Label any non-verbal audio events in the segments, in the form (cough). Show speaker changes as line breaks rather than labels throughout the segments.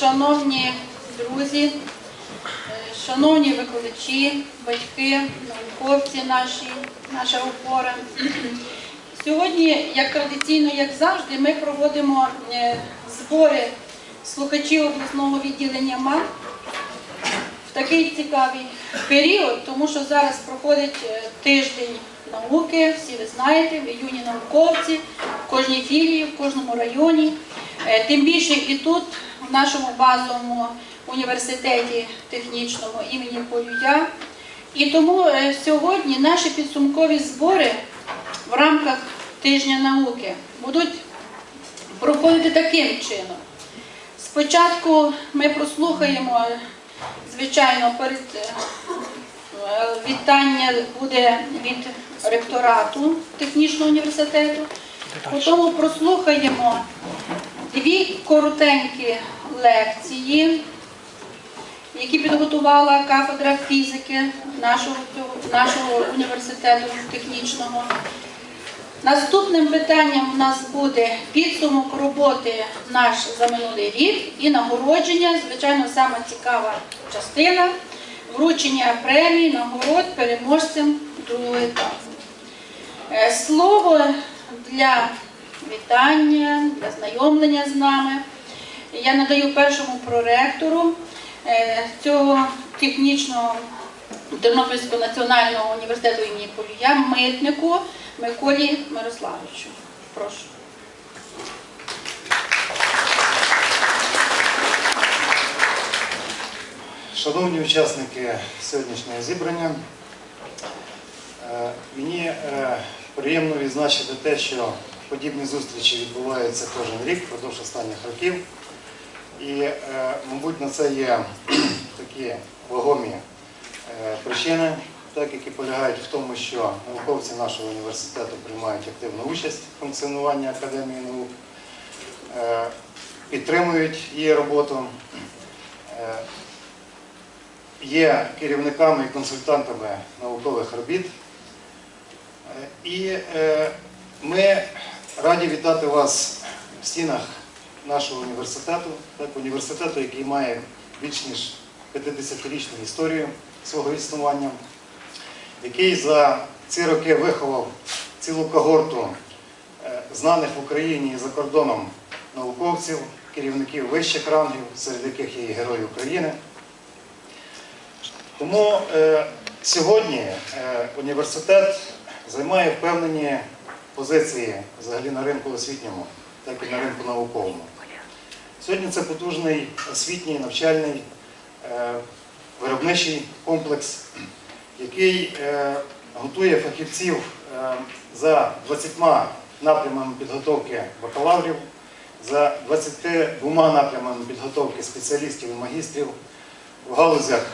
Шановні друзі, е, шановні викладачі, батьки, науковці наші, наша опора. Сьогодні, як традиційно, як завжди, ми проводимо е, збори слухачів обласного відділення МАН в такий цікавий період, тому що зараз проходить е, тиждень науки, всі ви знаєте, в іюні науковці, в кожній філії, в кожному районі. Тим більше і тут, нашому базовому університеті технічному імені Полюя. І тому е, сьогодні наші підсумкові збори в рамках тижня науки будуть проходити таким чином. Спочатку ми прослухаємо, звичайно, перед е, вітання буде від ректорату технічного університету. Потім прослухаємо дві коротенькі лекції, які підготувала кафедра фізики нашого, нашого університету технічного. Наступним питанням у нас буде підсумок роботи наш за минулий рік і нагородження, звичайно, саме цікава частина вручення премій, нагород переможцям другого етапу. Е, Слово для вітання, для знайомлення з нами я надаю першому проректору е, цього технічного Тернопільського національного університету імені Полюя, митнику Миколі Мирославовичу. Прошу.
Шановні учасники сьогоднішнього зібрання, е, мені е, приємно відзначити те, що подібні зустрічі відбуваються кожен рік впродовж останніх років. І, е, мабуть, на це є (clears throat) такі вагомі е, причини, так, які полягають в тому, що науковці нашого університету приймають активну участь в функціонуванні Академії наук, е, підтримують її роботу. Є керівниками і консультантами наукових робіт. І ми раді вітати вас в стінах нашого університету, так, університету, який має більш ніж 50-річну історію свого існування, який за ці роки виховав цілу когорту е, знаних в Україні і за кордоном науковців, керівників вищих рангів, серед яких є і Герої України. Тому е, сьогодні е, університет займає впевнені позиції взагалі на ринку освітньому, так і на ринку науковому. Сьогодні це потужний освітній, навчальний, е, виробничий комплекс, який е, готує фахівців е, за 20 напрямами підготовки бакалаврів, за 22 напрямами підготовки спеціалістів і магістрів в галузях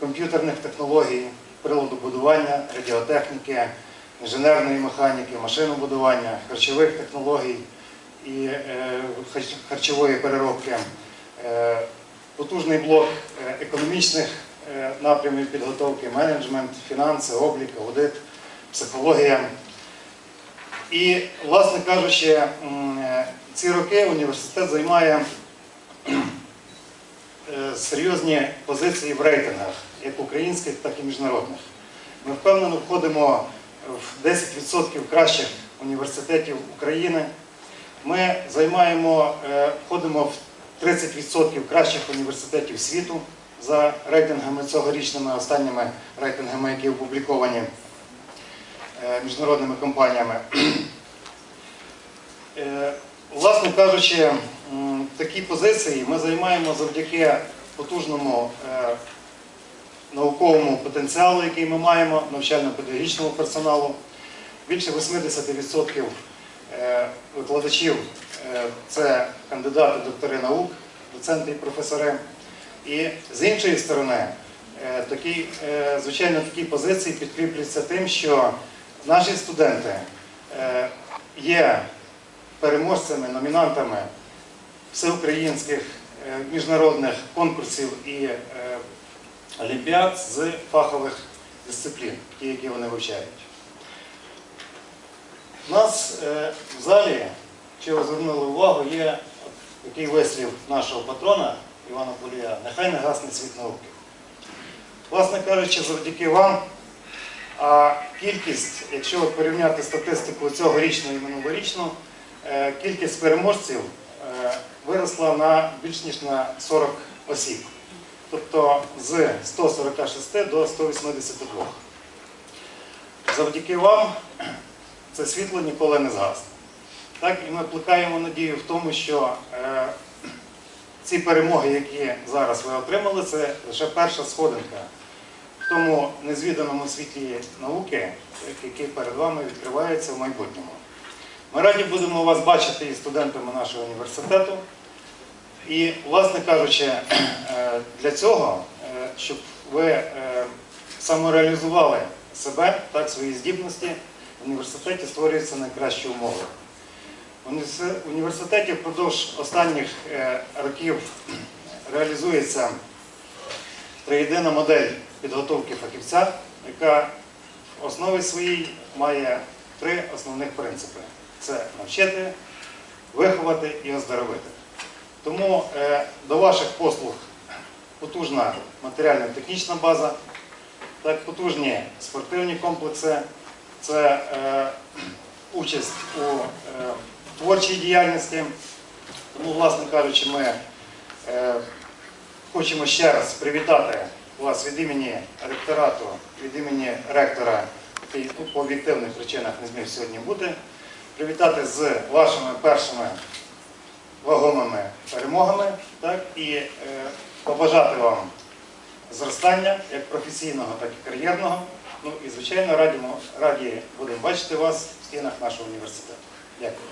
комп'ютерних технологій, приладобудування, радіотехніки, інженерної механіки, машинобудування, харчових технологій і е, харчової переробки, Е, потужний блок е, економічних напрямів підготовки, менеджмент, фінанси, облік, аудит, психологія. І, власне кажучи, ці роки університет займає серйозні позиції в рейтингах, як українських, так і міжнародних. Ми впевнено входимо в 10% кращих університетів України. Ми займаємо, е, входимо в 30% кращих університетів світу за рейтингами цьогорічними, останніми рейтингами, які опубліковані е, міжнародними компаніями. (clears throat) Е, Власне кажучи, такі позиції ми займаємо завдяки потужному е, науковому потенціалу, який ми маємо, навчально-педагогічному персоналу. Більше 80% е, викладачів е, це кандидати, доктори наук, доценти і професори. І з іншої сторони, е, такі, е, звичайно, такі позиції підкріплюються тим, що наші студенти е, є переможцями, номінантами всеукраїнських е, міжнародних конкурсів і е, олімпіад з фахових дисциплін, ті, які вони вивчають. У нас е, в залі, ви звернули увагу, є такий вислів нашого патрона Івана Полія, нехай не гасне світ науки. Власне кажучи, завдяки вам, а кількість, якщо порівняти статистику цьогорічну і минулорічну, е, кількість переможців е, виросла на більш ніж на 40 осіб. Тобто з 146 до 182. Завдяки вам це світло ніколи не згасне. Так, і ми плекаємо надію в тому, що е, (clears throat) ці перемоги, які зараз ви отримали, це лише перша сходинка в тому незвіданому світлі науки, який перед вами відкривається в майбутньому. Ми раді будемо вас бачити і студентами нашого університету. І, власне кажучи, (clears throat) е, для цього, е, щоб ви е, самореалізували себе, так, свої здібності, університеті створюються найкращі умови. В університеті- впродовж останніх е, років реалізується триєдина модель підготовки фахівця, яка в основі своїй має три основних принципи: це навчити, виховати і оздоровити. Тому е, до ваших послуг потужна матеріально-технічна база, так, потужні спортивні комплекси, це е, участь у е, творчій діяльності. Тому, власне кажучи, ми е, хочемо ще раз привітати вас від імені ректорату, від імені ректора, який ну, по об'єктивних причинах не зміг сьогодні бути, привітати з вашими першими вагомими перемогами так, і побажати вам зростання як професійного, так і кар'єрного. Ну і, звичайно, радімо, раді будемо бачити вас в стінах нашого університету. Дякую.